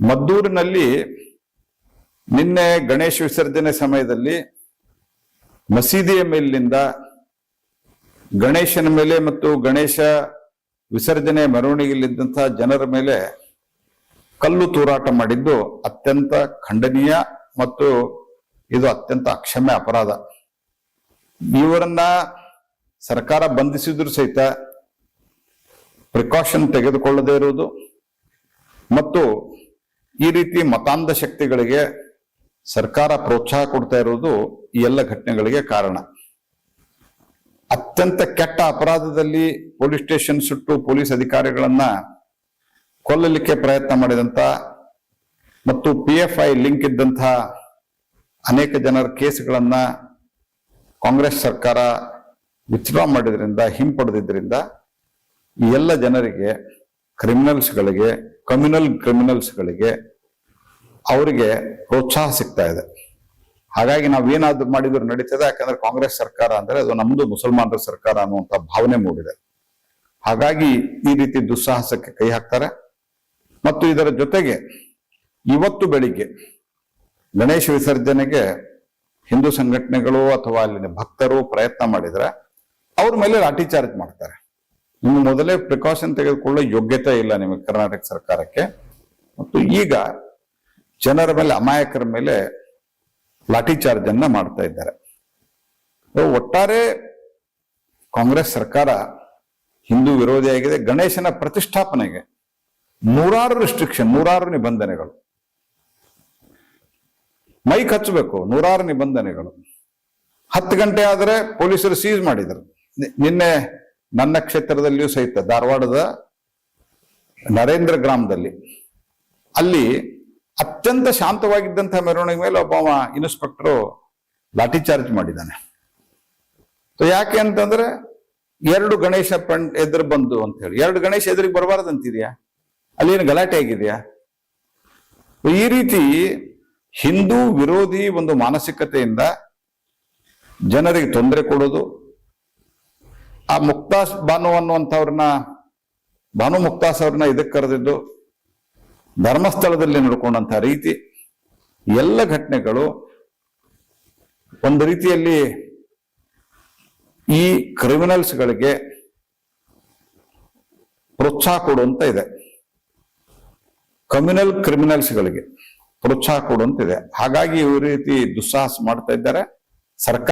ಮದ್ದೂರಿನಲ್ಲಿ ನಿನ್ನೆ ಗಣೇಶ ವಿಸರ್ಜನೆ ಸಮಯದಲ್ಲಿ ಮಸೀದಿಯ ಮೇಲಿನಿಂದ ಗಣೇಶನ ಮೇಲೆ ಮತ್ತು ಗಣೇಶ ವಿಸರ್ಜನೆ ಮೆರವಣಿಗೆಯಲ್ಲಿದ್ದಂತಹ ಜನರ ಮೇಲೆ ಕಲ್ಲು ತೂರಾಟ ಮಾಡಿದ್ದು ಅತ್ಯಂತ ಖಂಡನೀಯ ಮತ್ತು ಇದು ಅತ್ಯಂತ ಅಕ್ಷಮ್ಯ ಅಪರಾಧ. ಇವರನ್ನ ಸರ್ಕಾರ ಬಂಧಿಸಿದ್ರು ಸಹಿತ ಪ್ರಿಕಾಷನ್ ತೆಗೆದುಕೊಳ್ಳದೇ ಇರುವುದು ಮತ್ತು ಈ ರೀತಿ ಮತಾಂಧ ಶಕ್ತಿಗಳಿಗೆ ಸರ್ಕಾರ ಪ್ರೋತ್ಸಾಹ ಕೊಡ್ತಾ ಇರೋದು ಈ ಎಲ್ಲ ಘಟನೆಗಳಿಗೆ ಕಾರಣ. ಅತ್ಯಂತ ಕೆಟ್ಟ ಅಪರಾಧದಲ್ಲಿ ಪೊಲೀಸ್ ಸ್ಟೇಷನ್ ಸುಟ್ಟು ಪೊಲೀಸ್ ಅಧಿಕಾರಿಗಳನ್ನ ಕೊಲ್ಲಲಿಕ್ಕೆ ಪ್ರಯತ್ನ ಮಾಡಿದಂತ ಮತ್ತು ಪಿ ಎಫ್ ಐ ಲಿಂಕ್ ಇದ್ದಂತಹ ಅನೇಕ ಜನರ ಕೇಸ್ಗಳನ್ನ ಕಾಂಗ್ರೆಸ್ ಸರ್ಕಾರ ವಿತ್ಡ್ರಾ ಮಾಡಿದ್ರಿಂದ ಈ ಎಲ್ಲ ಜನರಿಗೆ ಕ್ರಿಮಿನಲ್ಸ್ಗಳಿಗೆ ಕಮ್ಯುನಲ್ ಕ್ರಿಮಿನಲ್ಸ್ಗಳಿಗೆ ಅವರಿಗೆ ಪ್ರೋತ್ಸಾಹ ಸಿಗ್ತಾ ಇದೆ. ಹಾಗಾಗಿ ನಾವೇನಾದ್ರು ಮಾಡಿದ್ರು ನಡೀತದೆ, ಯಾಕಂದ್ರೆ ಕಾಂಗ್ರೆಸ್ ಸರ್ಕಾರ ಅಂದ್ರೆ ಅದು ನಮ್ದು ಮುಸಲ್ಮಾನರ ಸರ್ಕಾರ ಅನ್ನುವಂತ ಭಾವನೆ ಮೂಡಿದೆ. ಹಾಗಾಗಿ ಈ ರೀತಿ ದುಸ್ಸಾಹಸಕ್ಕೆ ಕೈ ಹಾಕ್ತಾರೆ. ಮತ್ತು ಇದರ ಜೊತೆಗೆ ಇವತ್ತು ಬೆಳಿಗ್ಗೆ ಗಣೇಶ ವಿಸರ್ಜನೆಗೆ ಹಿಂದೂ ಸಂಘಟನೆಗಳು ಅಥವಾ ಅಲ್ಲಿನ ಭಕ್ತರು ಪ್ರಯತ್ನ ಮಾಡಿದ್ರೆ ಅವ್ರ ಮೇಲೆ ಲಾಠಿ ಚಾರ್ಜ್ ಮಾಡ್ತಾರೆ. ಇನ್ನು ಮೊದಲೇ ಪ್ರಿಕಾಷನ್ ತೆಗೆದುಕೊಳ್ಳೋ ಯೋಗ್ಯತೆ ಇಲ್ಲ ನಿಮಗೆ ಕರ್ನಾಟಕ ಸರ್ಕಾರಕ್ಕೆ. ಮತ್ತು ಈಗ ಜನರ ಮೇಲೆ, ಅಮಾಯಕರ ಮೇಲೆ ಲಾಠಿ ಚಾರ್ಜ್ ಅನ್ನ ಮಾಡ್ತಾ ಇದ್ದಾರೆ. ಒಟ್ಟಾರೆ ಕಾಂಗ್ರೆಸ್ ಸರ್ಕಾರ ಹಿಂದೂ ವಿರೋಧಿಯಾಗಿದೆ ಗಣೇಶನ ಪ್ರತಿಷ್ಠಾಪನೆಗೆ ನೂರಾರು ರಿಸ್ಟ್ರಿಕ್ಷನ್ ನೂರಾರು ನಿಬಂಧನೆಗಳು. ಮೈಕ್ ಹಚ್ಚಬೇಕು, ನೂರಾರು ನಿಬಂಧನೆಗಳು. ಹತ್ತು ಗಂಟೆ ಆದರೆ ಪೊಲೀಸರು ಸೀಸ್ ಮಾಡಿದರು. ನಿನ್ನೆ ನನ್ನ ಕ್ಷೇತ್ರದಲ್ಲಿಯೂ ಸಹಿತ ಧಾರವಾಡದ ನರೇಂದ್ರ ಗ್ರಾಮದಲ್ಲಿ ಅಲ್ಲಿ ಅತ್ಯಂತ ಶಾಂತವಾಗಿದ್ದಂತಹ ಮೆರವಣಿಗೆ ಮೇಲೆ ಒಬ್ಬ ಇನ್ಸ್ಪೆಕ್ಟರ್ ಲಾಠಿ ಚಾರ್ಜ್ ಮಾಡಿದ್ದಾನೆ. ಯಾಕೆ ಅಂತಂದ್ರೆ ಎರಡು ಗಣೇಶ ಪಂಡ್ ಎದುರು ಬಂದು ಅಂತ ಹೇಳಿ. ಎರಡು ಗಣೇಶ ಎದುರಿಗೆ ಅಲ್ಲಿ ಏನು ಗಲಾಟೆ ಆಗಿದೆಯಾ? ಈ ರೀತಿ ಹಿಂದೂ ವಿರೋಧಿ ಒಂದು ಮಾನಸಿಕತೆಯಿಂದ ಜನರಿಗೆ ತೊಂದರೆ ಕೊಡೋದು, ಆ ಮುಕ್ತಾಸ್ ಬಾನು ಅನ್ನುವಂಥವ್ರನ್ನ, ಭಾನು ಮುಕ್ತಾಸ್ ಅವ್ರನ್ನ ಇದಕ್ಕೆ ಕರೆದಿದ್ದು ಧರ್ಮಸ್ಥಳದಲ್ಲಿ ನಡ್ಕೊಂಡಂತಹ ರೀತಿ ಎಲ್ಲ ಘಟನೆಗಳು ಒಂದು ರೀತಿಯಲ್ಲಿ ಈ ಕ್ರಿಮಿನಲ್ಸ್ಗಳಿಗೆ ಪ್ರೋತ್ಸಾಹ ಕೊಡುವಂತ ಇದೆ. ಕಮ್ಯುನಲ್ ಕ್ರಿಮಿನಲ್ಸ್ಗಳಿಗೆ ಪ್ರೋತ್ಸಾಹ ಕೊಡುವಂತಿದೆ ಹಾಗಾಗಿ ಈ ರೀತಿ ದುಸ್ಸಾಹಸ ಮಾಡ್ತಾ ಇದ್ದಾರೆ. ಸರ್ಕಾರ